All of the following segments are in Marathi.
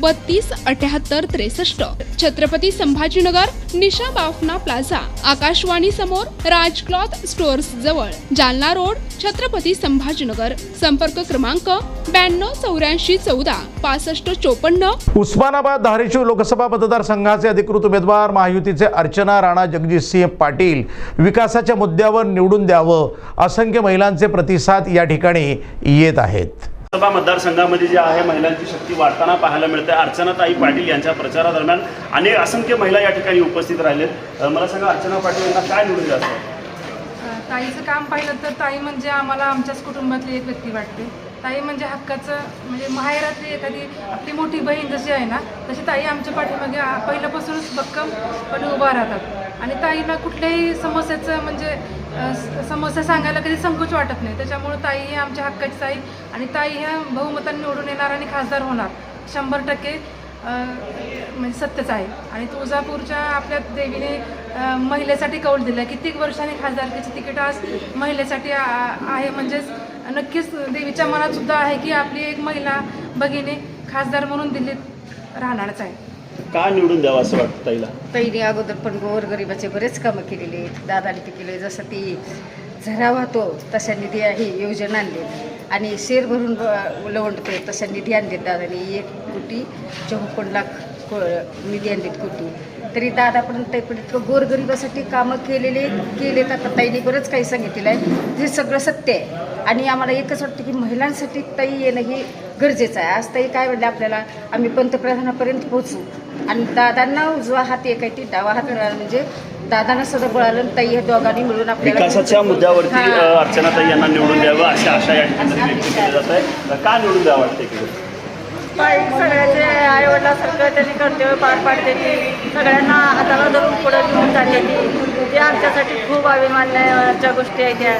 बत्तीस अठ्याहत्तर त्रेसष्ट. छत्रपती संभाजीनगर निशा बाफना प्लाझा. आकाशवाणी समोर राज क्लॉथ स्टोअर्स जवळ. जालना रोड छत्रपती संभाजीनगर. संपर्क क्रमांक ब्याण्णव चौऱ्याऐंशी चौदा पासष्ट चोपन्न. उस्मानाबाद धाराशिव लोकसभा मतदारसंघाचे अधिकृत उमेदवार महायुतीचे अर्चना राणा जगजितसिंह पाटील विकासाच्या मुद्द्यावर निवडून द्यावं असंख्य महिलांचे प्रतिसाद या ठिकाणी येत आहेत. लोकसभा मतदारसंघामध्ये जे आहे महिलांची शक्ती वाढताना पाहायला मिळते अर्चनाताई पाटील यांच्या प्रचारादरम्यान अनेक असंख्य महिला या ठिकाणी उपस्थित राहिलेत. मला सांगा अर्चना पाटील यांना काय निवडून द्यायचं ताईचं काम पाहिलं तर ताई म्हणजे आम्हाला आमच्याच कुटुंबातली एक व्यक्ती वाटते. ताई म्हणजे हक्काचं म्हणजे माहेरातली एखादी आपली मोठी बहीण जशी आहे ना तशी ताई आमच्या पाठीमागे पहिल्यापासूनच भक्कमपणे उभा राहतात. आणि ताईला कुठल्याही समस्याचं म्हणजे समस्या सांगायला कधी संकोच वाटत नाही. त्याच्यामुळे ताई ही आमच्या हक्काची ताई आणि ताई ह्या बहुमताने निवडून येणार आणि खासदार होणार. शंभर टक्के म्हणजे सत्यच आहे. आणि तुळजापूरच्या आपल्या देवीने महिलेसाठी कौल दिला कित्येक वर्षांनी खासदारकीची तिकीट आज महिलेसाठी आहे. म्हणजेच नक्कीच देवीच्या मनात सुद्धा आहे की आपली एक महिला भगिनी खासदार म्हणून दिल्लीत राहणारच आहे. का निवडून द्यावं असं वाटतं ताईला? ताईने अगोदर पण गोरगरिबाचे बरेच कामं केलेले आहेत. दादाने ते केले. जसं ती झरा वाहतो तशा निधी ही योजना आणली. आणि शेर भरून ब- लवंडतो तशा निधी आणलेत दादाने. एक कोटी चौपन्न लाख को निधी आणलेत कोटी. तरी दादा पण इतकं गोरगरिबासाठी कामं केलेले केलेत. आता ताईने बरंच काही सांगितलेलं आहे. हे सगळं सत्य आहे. आणि आम्हाला एकच वाटतं की महिलांसाठी ताई येणं हे गरजेचं आहे. आज ताई काय म्हणलं आपल्याला? आम्ही पंतप्रधानापर्यंत पोहोचू. आणि दादांना उजवा हात एक आहे ती डावा हात मिळाला. म्हणजे दादांना सुद्धा बळालं ताई हे दोघांनी मिळून आपल्याला विकासाच्या मुद्द्यावरती हां. अ, अर्चनाताई यांना निवडून द्यावं अशी आशा या ठिकाणी व्यक्त केली जात आहे. का निवडून द्यावं वाटते की? ताई सगळ्याचे आईवडिलासारखं त्यांनी कर्तव्य पार पाडते ती. सगळ्यांना हाताला धरून पुढे घेऊन जाते ती. ते आमच्यासाठी खूप अभिमानाच्या गोष्टी आहेत त्या.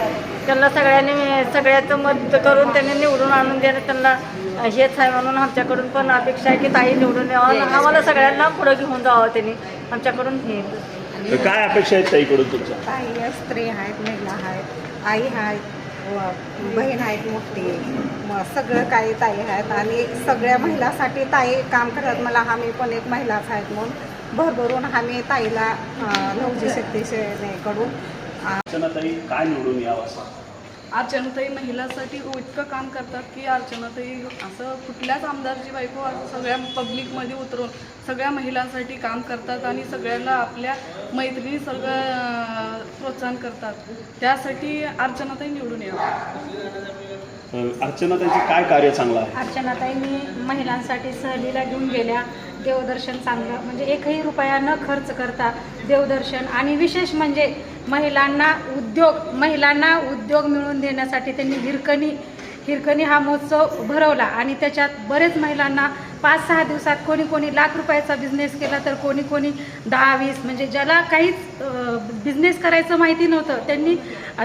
त्यांना सगळ्यांनी सगळ्याचं मत करून त्यांनी निवडून आणून देणं त्यांना हेच आहे म्हणून आमच्याकडून पण अपेक्षा आहे की ताई निवडून यावं. आम्हाला सगळ्यांना पुढे घेऊन जावं त्यांनी. आमच्याकडून हे. तर काय अपेक्षा आहेत ताईकडून तुमच्या? ताई स्त्री आहेत महिला आहेत आई आहेत व बहीण आहेत मोठी. मग सगळं काही ताई आहेत. आणि सगळ्या महिलासाठी ताई काम करतात. मला आम्ही पण एक महिलाच आहेत म्हणून भरभरून आम्ही ताईला अं, नवजी शक्ती सेनेकडून काय निवडून यावं असं? अर्चनाताई महिलांसाठी इतकं काम करतात की अर्चनाताई असं कुठल्याच आमदारची बायको असं सगळ्या पब्लिकमध्ये उतरून सगळ्या महिलांसाठी काम करतात आणि सगळ्यांना आपल्या मैत्रिणी सगळं प्रोत्साहन करतात. त्यासाठी अर्चनाताई निवडून यावं अर्चनाताईचं काय कार्य चांगलं आहे? अर्चनाताईंनी महिलांसाठी सहलीला घेऊन गेल्या. देवदर्शन चांगलं म्हणजे एकही रुपया न खर्च करता देवदर्शन. आणि विशेष म्हणजे महिलांना उद्योग महिलांना उद्योग मिळवून देण्यासाठी त्यांनी हिरकणी हिरकणी हा महोत्सव भरवला. आणि त्याच्यात बरेच महिलांना पाच सहा दिवसात कोणी कोणी लाख रुपयाचा बिझनेस केला तर कोणी कोणी दहा वीस. म्हणजे ज्याला काहीच बिझनेस करायचं माहिती नव्हतं त्यांनी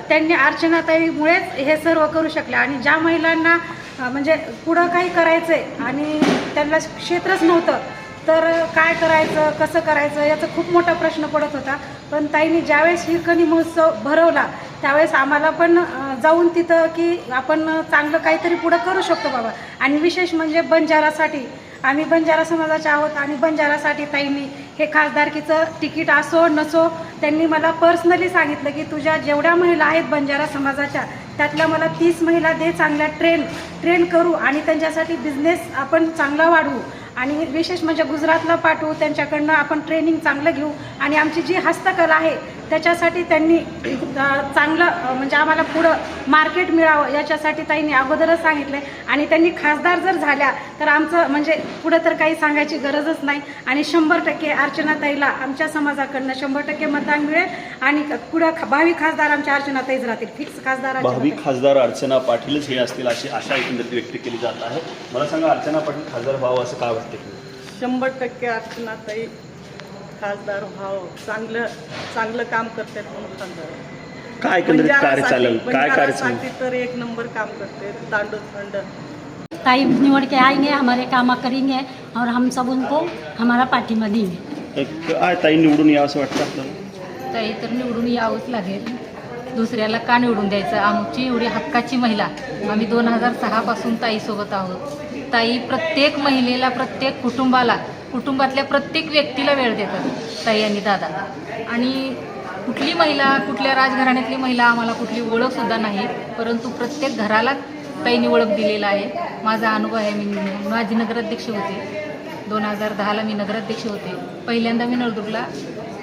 त्यांनी अर्चनाताईमुळेच हे सर्व करू शकले. आणि ज्या महिलांना म्हणजे पुढं काही करायचं आहे आणि त्यांना क्षेत्रच नव्हतं तर काय करायचं कसं करायचं याचा खूप मोठा प्रश्न पडत होता. पण ताईने ज्यावेळेस हिरकणी महोत्सव भरवला त्यावेळेस आम्हाला पण जाऊन तिथं की आपण चांगलं काहीतरी पुढं करू शकतो बाबा. आणि विशेष म्हणजे बंजारासाठी आम्ही बंजारा समाजाचे आहोत आणि बंजारासाठी ताईंनी हे खासदारकीचं तिकीट असो नसो त्यांनी मला पर्सनली सांगितलं की तुझ्या जेवढ्या महिला आहेत बंजारा समाजाच्या त्यातल्या मला तीस महिला दे चांगल्या ट्रेन ट्रेन करू आणि त्यांच्यासाठी बिझनेस आपण चांगला वाढवू. आणि विशेष म्हणजे गुजरातला पाठवू त्यांच्याकडनं आपण ट्रेनिंग चांगलं घेऊ आणि आमची जी हस्तकला आहे त्याच्यासाठी त्यांनी चांगलं म्हणजे आम्हाला पुढं मार्केट मिळावं याच्यासाठी ताईंनी अगोदरच सांगितलं आणि त्यांनी खासदार जर झाल्या तर आमचं म्हणजे पुढं तर काही सांगायची गरजच नाही. आणि शंभर टक्के अर्चनाताईला आमच्या समाजाकडनं शंभर टक्के मतदान मिळेल. आणि पुढं भावी खासदार आमच्या अर्चनाताईच राहतील फिक्स खासदार भावी. खासदार अर्चना पाटीलच हे असतील अशी आशा एकंदरीत व्यक्त केली जात आहे. मला सांगा अर्चना पाटील खासदार व्हावं असं काय वाटतं की शंभर टक्के अर्चनाताई खासदार व्हावं. चांगलं चांगलं काम करतात म्हणून खासदार. काय एकंदरीत कार्य चालेल काय कार्य चालेल बंजारासाठी तर एक नंबर काम करते तांडू थंड. ताई निवड के आएंगे हमारे काम करेंगे और हम सब उनको हमारा पाठिंबा देंगे. काय ताई निवडून यावं असं वाटतं आपल्याला? ताई तर निवडून यावंच लागेल. दुसऱ्याला का निवडून द्यायचं? आमची एवढी हक्काची महिला. आम्ही दोन हजार सहापासून ताईसोबत आहोत. ताई प्रत्येक महिलेला प्रत्येक कुटुंबाला कुटुंबातल्या प्रत्येक व्यक्तीला वेळ देतात ताई आणि दादा. आणि कुठली महिला कुठल्या राजघराण्यातली महिला आम्हाला कुठली ओळखसुद्धा नाही परंतु प्रत्येक घराला ताईंनी ओळख दिलेला आहे. माझा अनुभव आहे मी माझी नगराध्यक्ष होते. दोन हजार दहाला मी नगराध्यक्ष होते. पहिल्यांदा मी नळदुर्गला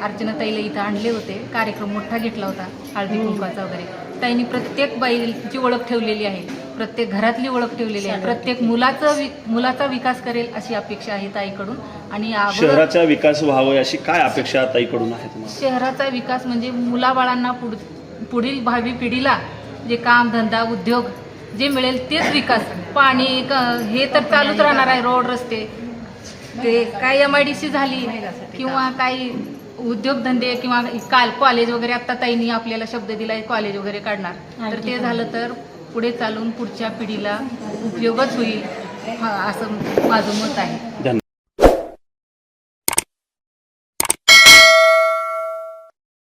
अर्चनाताईला इथं आणले होते. कार्यक्रम मोठा घेतला होता हळदी कुंकवाचा वगैरे. ताईंनी प्रत्येक बाईची ओळख ठेवलेली आहे. प्रत्येक घरातली ओळख ठेवलेली आहे. प्रत्येक मुलाचं मुलाचा विकास करेल अशी अपेक्षा आहे ताईकडून. आणि शहराचा विकास व्हावा अशी काय अपेक्षा ताईकडून आहे शहराचा विकास म्हणजे मुलाबाळांना पुढ पुढील भावी पिढीला जे काम धंदा उद्योग जे मिळेल तेच विकास. पाणी हे तर चालूच राहणार आहे रोड रस्ते. ते काय एम आय डी सी झाली किंवा काही उद्योगधंदे किंवा काल कॉलेज वगैरे आत्ता ताईंनी आपल्याला शब्द दिलाय कॉलेज वगैरे काढणार. तर ते झालं तर पुढे चालून पुढच्या पिढीला उपयोगच होईल असं माझं मत आहे.